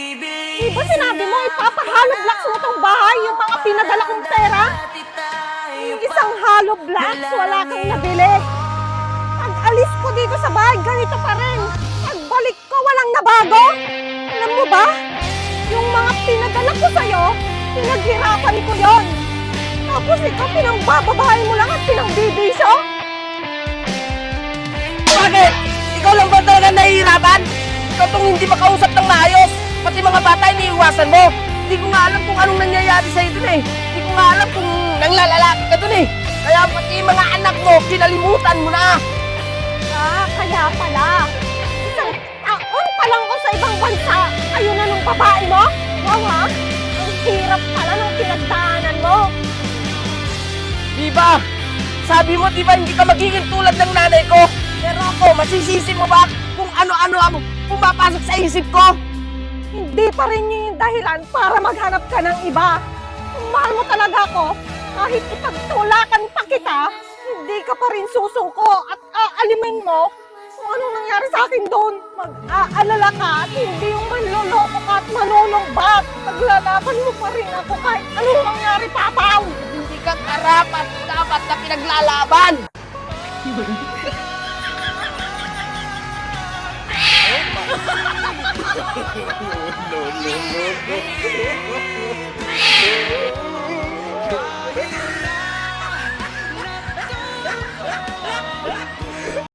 Di ba sinabi mo, ipapahalo blocks mo tong bahay, yung mga pinadala kong pera? Yung isang hollow blocks, wala kang nabili. Pag alis ko dito sa bahay, ganito pa rin. Pagbalik ko, walang nabago. Alam mo ba? Yung mga pinadala ko sa'yo, pinaghirapan ko yon. Tapos ikaw, pinangbababahay mo lang at pinangbibisyo? Bakit? Ikaw lang ba talaga nahihirapan? Nangyayari sa'yo dun eh. Hindi ko nga alam kung nanglalalaki ka dun eh. Kaya pati mga anak mo, kinalimutan mo na. Ah, kaya pala. Isang taon pa lang ko sa ibang bansa. Ayun na nung babae mo? Wow ha? Ang hirap pala nung pinagdaanan mo. Di ba? Sabi mo, di ba, hindi ka magiging tulad ng nanay ko? Pero ako, masisisi mo ba kung ano-ano ang pumapasok sa isip ko? Hindi pa rin yun yung dahilan para maghanap ka ng iba. Mahal mo talaga ako, kahit ipagtulakan pa kita, hindi ka pa rin susuko at aalimin mo kung anong nangyari sa akin doon. Mag-aalala ka at hindi yung manloloko ka at manunumbat. Paglalaban mo pa rin ako kahit anong mangyari, papaw. Hindi ka karapat dapat na pinaglalaban. Oh,